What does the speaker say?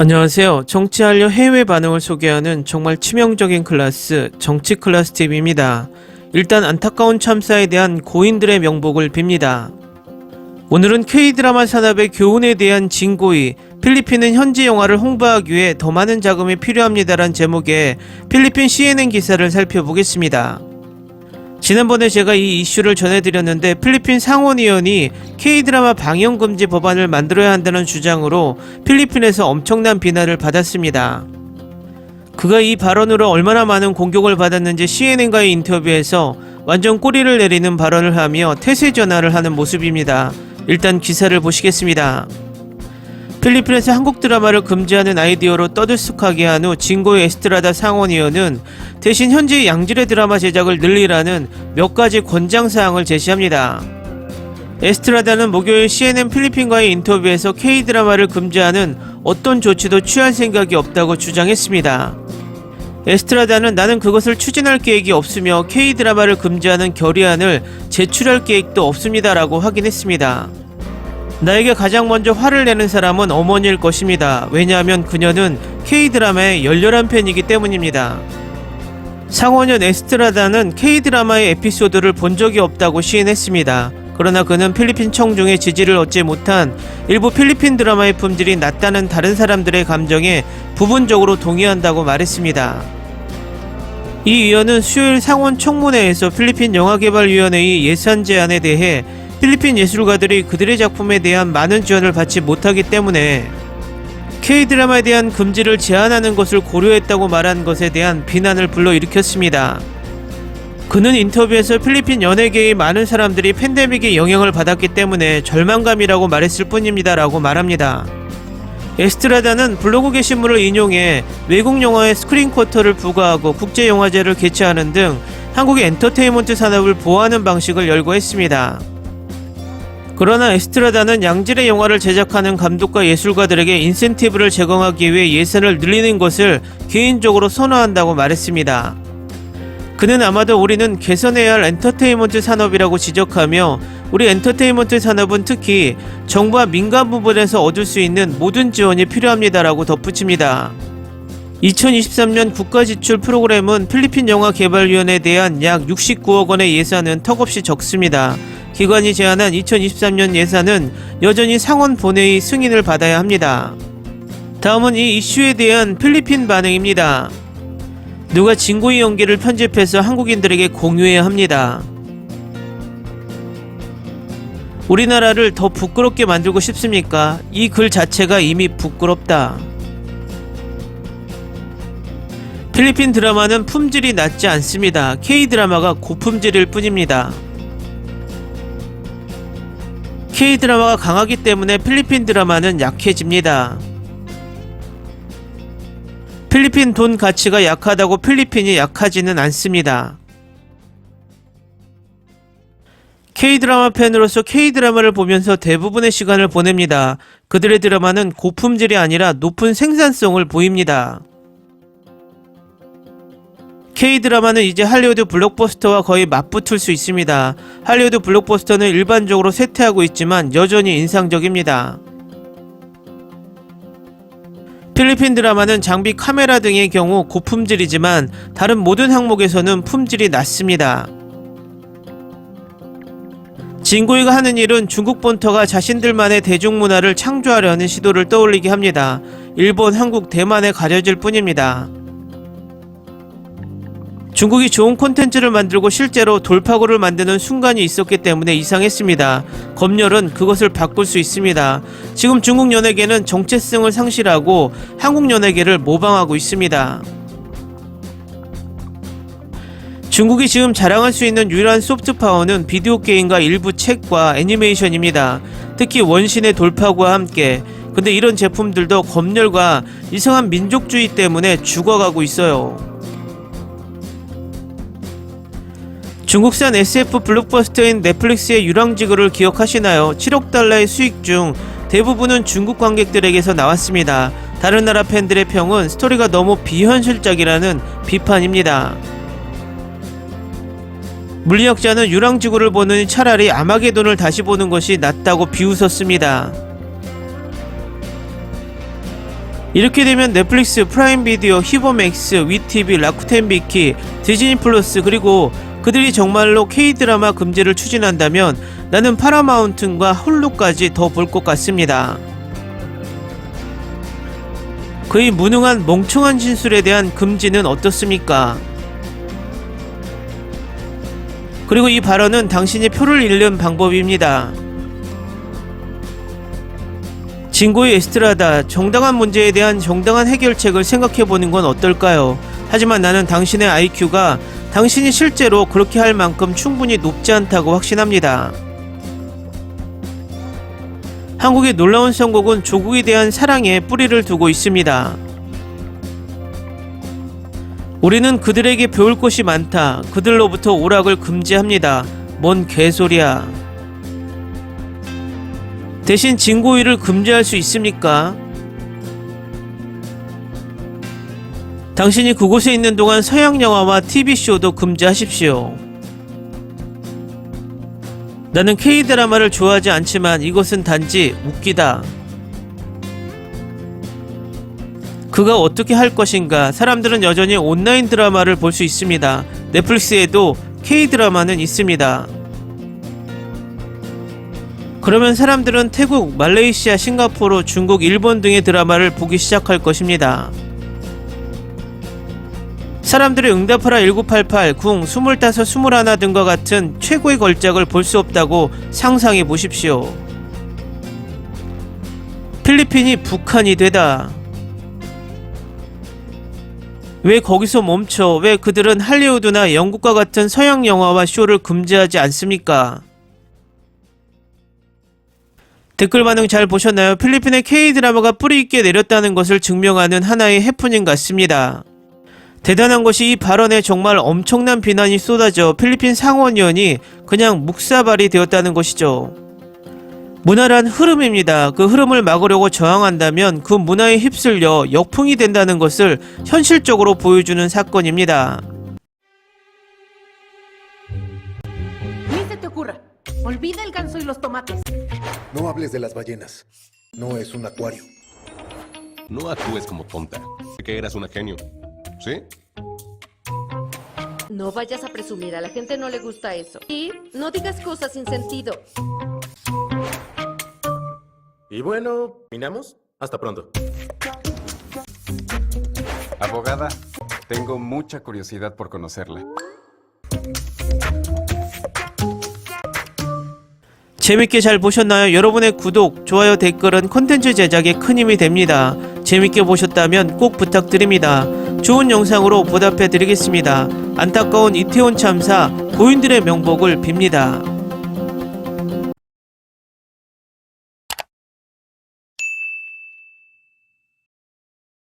안녕하세요. 정치하려 해외 반응을 소개하는 정말 치명적인 클래스 정치 클래스 TV입니다. 일단 안타까운 참사에 대한 고인들의 명복을 빕니다. 오늘은 K-드라마 산업의 교훈에 대한 진고의 필리핀은 현지 영화를 홍보하기 위해 더 많은 자금이 필요합니다란 제목의 필리핀 CNN 기사를 살펴보겠습니다. 지난번에 제가 이 이슈를 전해드렸는데 필리핀 상원의원이 K-드라마 방영금지 법안을 만들어야 한다는 주장으로 필리핀에서 엄청난 비난을 받았습니다. 그가 이 발언으로 얼마나 많은 공격을 받았는지 CNN과의 인터뷰에서 완전 꼬리를 내리는 발언을 하며 태세 전환을 하는 모습입니다. 일단 기사를 보시겠습니다. 필리핀에서 한국 드라마를 금지하는 아이디어로 떠들썩하게 한 후 진고의 에스트라다 상원의원은 대신 현재 양질의 드라마 제작을 늘리라는 몇 가지 권장 사항을 제시합니다. 에스트라다는 목요일 CNN 필리핀과의 인터뷰에서 K-드라마를 금지하는 어떤 조치도 취할 생각이 없다고 주장했습니다. 에스트라다는 나는 그것을 추진할 계획이 없으며 K-드라마를 금지하는 결의안을 제출할 계획도 없습니다라고 확인했습니다. 나에게 가장 먼저 화를 내는 사람은 어머니일 것입니다. 왜냐하면 그녀는 K-드라마의 열렬한 팬이기 때문입니다. 상원연 에스트라다는 K-드라마의 에피소드를 본 적이 없다고 시인했습니다. 그러나 그는 필리핀 청중의 지지를 얻지 못한 일부 필리핀 드라마의 품질이 낮다는 다른 사람들의 감정에 부분적으로 동의한다고 말했습니다. 이 위원은 수요일 상원 청문회에서 필리핀 영화개발위원회의 예산 제안에 대해 필리핀 예술가들이 그들의 작품에 대한 많은 지원을 받지 못하기 때문에 K-드라마에 대한 금지를 제한하는 것을 고려했다고 말한 것에 대한 비난을 불러일으켰습니다. 그는 인터뷰에서 필리핀 연예계의 많은 사람들이 팬데믹의 영향을 받았기 때문에 절망감이라고 말했을 뿐입니다 라고 말합니다. 에스트라다는 블로그 게시물을 인용해 외국 영화의 스크린 쿼터를 부과하고 국제 영화제를 개최하는 등 한국의 엔터테인먼트 산업을 보호하는 방식을 열거했습니다. 그러나 에스트라다는 양질의 영화를 제작하는 감독과 예술가들에게 인센티브를 제공하기 위해 예산을 늘리는 것을 개인적으로 선호한다고 말했습니다. 그는 아마도 우리는 개선해야 할 엔터테인먼트 산업이라고 지적하며 우리 엔터테인먼트 산업은 특히 정부와 민간 부분에서 얻을 수 있는 모든 지원이 필요합니다라고 덧붙입니다. 2023년 국가 지출 프로그램은 필리핀 영화 개발위원회에 대한 약 69억 원의 예산은 턱없이 적습니다. 기관이 제안한 2023년 예산은 여전히 상원 본회의 승인을 받아야 합니다. 다음은 이 이슈에 대한 필리핀 반응입니다. 누가 진고의 연기를 편집해서 한국인들에게 공유해야 합니다. 우리나라를 더 부끄럽게 만들고 싶습니까? 이 글 자체가 이미 부끄럽다. 필리핀 드라마는 품질이 낮지 않습니다. K-드라마가 고품질일 뿐입니다. K-드라마가 강하기 때문에 필리핀 드라마는 약해집니다. 필리핀 돈 가치가 약하다고 필리핀이 약하지는 않습니다. K-드라마 팬으로서 K-드라마를 보면서 대부분의 시간을 보냅니다. 그들의 드라마는 고품질이 아니라 높은 생산성을 보입니다. K-드라마는 이제 할리우드 블록버스터와 거의 맞붙을 수 있습니다. 할리우드 블록버스터는 일반적으로 쇠퇴하고 있지만 여전히 인상적입니다. 필리핀 드라마는 장비 카메라 등의 경우 고품질이지만 다른 모든 항목에서는 품질이 낮습니다. 진고이가 하는 일은 중국 본터가 자신들만의 대중문화를 창조하려는 시도를 떠올리게 합니다. 일본, 한국, 대만에 가려질 뿐입니다. 중국이 좋은 콘텐츠를 만들고 실제로 돌파구를 만드는 순간이 있었기 때문에 이상했습니다. 검열은 그것을 바꿀 수 있습니다. 지금 중국 연예계는 정체성을 상실하고 한국 연예계를 모방하고 있습니다. 중국이 지금 자랑할 수 있는 유일한 소프트 파워는 비디오 게임과 일부 책과 애니메이션입니다. 특히 원신의 돌파구와 함께. 근데 이런 제품들도 검열과 이상한 민족주의 때문에 죽어가고 있어요. 중국산 SF 블록버스터인 넷플릭스의 유랑지구를 기억하시나요? 7억 달러의 수익 중 대부분은 중국 관객들에게서 나왔습니다. 다른 나라 팬들의 평은 스토리가 너무 비현실적이라는 비판입니다. 물리학자는 유랑지구를 보느니 차라리 아마게돈을 다시 보는 것이 낫다고 비웃었습니다. 이렇게 되면 넷플릭스, 프라임 비디오, 히보맥스, 위티비, 라쿠텐 비키, 디즈니 플러스 그리고 그들이 정말로 K-드라마 금지를 추진한다면 나는 파라마운튼과 홀루까지 더 볼 것 같습니다. 그의 무능한 멍청한 진술에 대한 금지는 어떻습니까? 그리고 이 발언은 당신이 표를 잃는 방법입니다. 진고의 에스트라다 정당한 문제에 대한 정당한 해결책을 생각해 보는 건 어떨까요? 하지만 나는 당신의 IQ가 당신이 실제로 그렇게 할 만큼 충분히 높지 않다고 확신합니다. 한국의 놀라운 선곡은 조국에 대한 사랑에 뿌리를 두고 있습니다. 우리는 그들에게 배울 것이 많다. 그들로부터 오락을 금지합니다. 뭔 개소리야. 대신 진고의를 금지할 수 있습니까? 당신이 그곳에 있는 동안 서양 영화와 TV쇼도 금지하십시오. 나는 K-드라마를 좋아하지 않지만 이것은 단지 웃기다. 그가 어떻게 할 것인가? 사람들은 여전히 온라인 드라마를 볼 수 있습니다. 넷플릭스에도 K-드라마는 있습니다. 그러면 사람들은 태국, 말레이시아, 싱가포르, 중국, 일본 등의 드라마를 보기 시작할 것입니다. 사람들이 응답하라 1988, 궁, 25, 21 등과 같은 최고의 걸작을 볼 수 없다고 상상해 보십시오. 필리핀이 북한이 되다. 왜 거기서 멈춰? 왜 그들은 할리우드나 영국과 같은 서양 영화와 쇼를 금지하지 않습니까? 댓글 반응 잘 보셨나요? 필리핀의 K-드라마가 뿌리 있게 내렸다는 것을 증명하는 하나의 해프닝 같습니다. 대단한 것이 이 발언에 정말 엄청난 비난이 쏟아져 필리핀 상원의원이 그냥 묵사발이 되었다는 것이죠. 문화란 흐름입니다. 그 흐름을 막으려고 저항한다면 그 문화에 휩쓸려 역풍이 된다는 것을 현실적으로 보여주는 사건입니다. Ni se te ocurra. Olvida el ganso y los tomates. No hables de las ballenas. No es un acuario. No actúes como tonta. Sé que eras una genio. ¿Sí? No vayas a presumir, a la gente no le gusta eso. Y no digas cosas sin sentido. Y bueno, ¿terminamos? Hasta pronto. Abogada, tengo mucha curiosidad por conocerla. 재밌게 잘 보셨나요? 여러분의 구독, 좋아요, 댓글은 콘텐츠 제작에 큰 힘이 됩니다. 재밌게 보셨다면 꼭 부탁드립니다. 좋은 영상으로 보답해 드리겠습니다. 안타까운 이태원 참사 고인들의 명복을 빕니다.